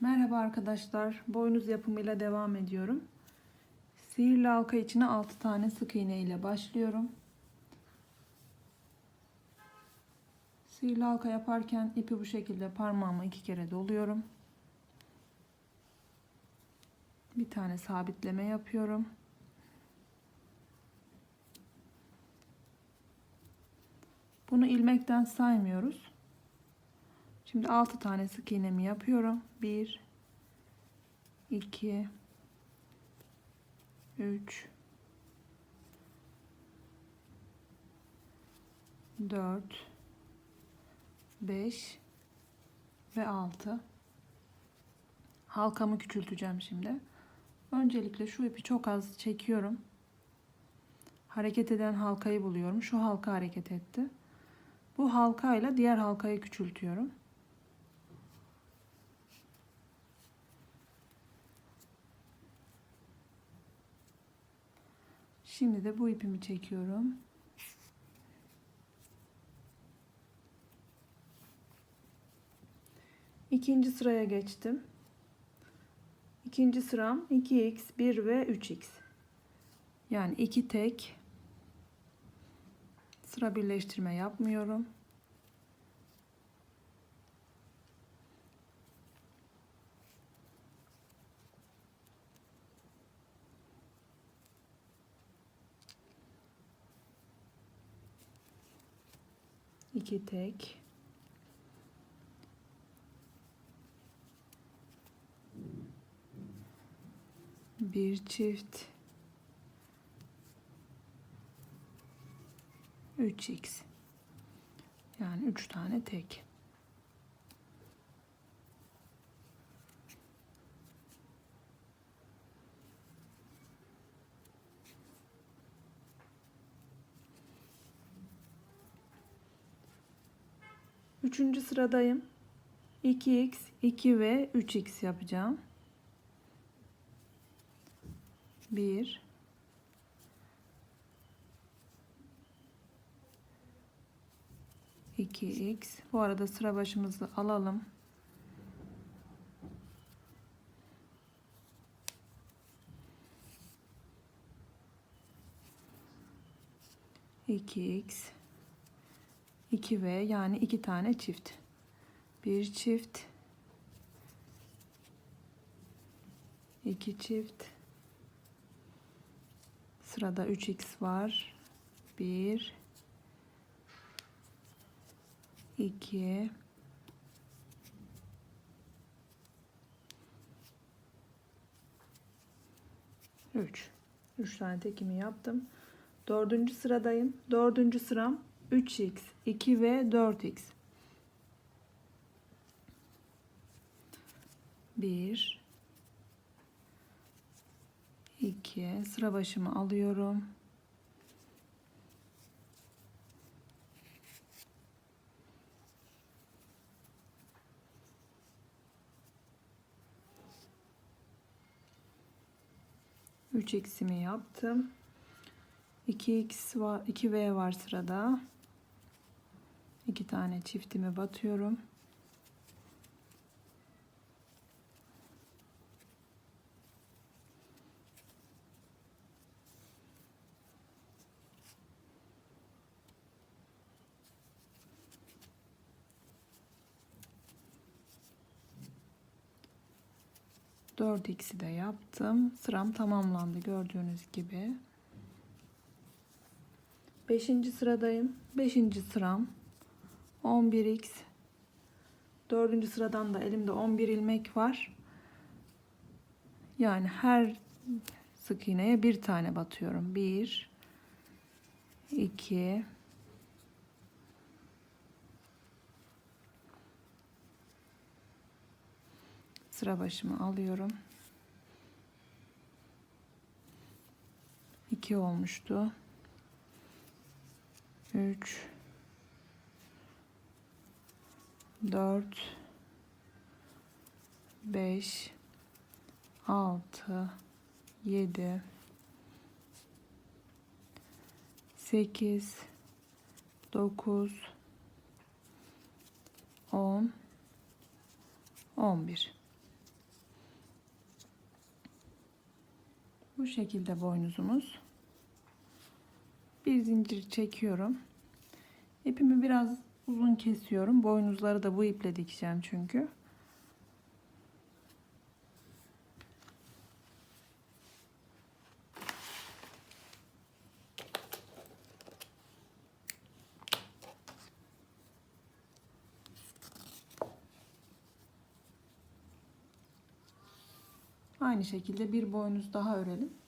Merhaba arkadaşlar. Boynuz yapımıyla devam ediyorum. Sihirli halka içine 6 tane sık iğne ile başlıyorum. Sihirli halka yaparken ipi bu şekilde parmağıma iki kere doluyorum. Bir tane sabitleme yapıyorum. Bunu ilmekten saymıyoruz. Şimdi 6 tane sık iğnemi yapıyorum. 1 2 3 4 5 ve 6 halkamı küçülteceğim şimdi. Öncelikle şu ipi çok az çekiyorum. Hareket eden halkayı buluyorum. Şu halka hareket etti. Bu halkayla diğer halkayı küçültüyorum. Şimdi de bu ipimi çekiyorum. İkinci sıraya geçtim. İkinci sıram 2x, 1 ve 3x. Yani iki tek sıra birleştirme yapmıyorum. İki tek. Bir çift. 3x yani 3 tane tek Üçüncü sıradayım. 2x, 2 ve 3x yapacağım. 1 2x. Bu arada sıra başımızı alalım. İki x 2 v yani iki tane çift. Bir çift. iki çift. Sırada 3x var. 1 2 3 3 tane tekimi yaptım. Dördüncü sıradayım. Dördüncü sıram 3x, 2 ve 4x. 1 2 sıra başımı alıyorum. Üç x'imi yaptım. 2x var, 2v var sırada. İki tane çiftimi batıyorum. Dört x'i de yaptım. Sıram tamamlandı gördüğünüz gibi. Beşinci sıradayım. Beşinci sıram 11x. Dördüncü sıradan da elimde 11 ilmek var. Yani her sık iğneye bir tane batıyorum. Bir, iki, sıra başımı alıyorum. 2 olmuştu. 3 4 5 6 7 8 9 10 11 Bu şekilde boynuzumuz. Bir zincir çekiyorum. İpimi biraz uzun kesiyorum. Boynuzları da bu iple dikeceğim çünkü. Aynı şekilde bir boynuz daha örelim.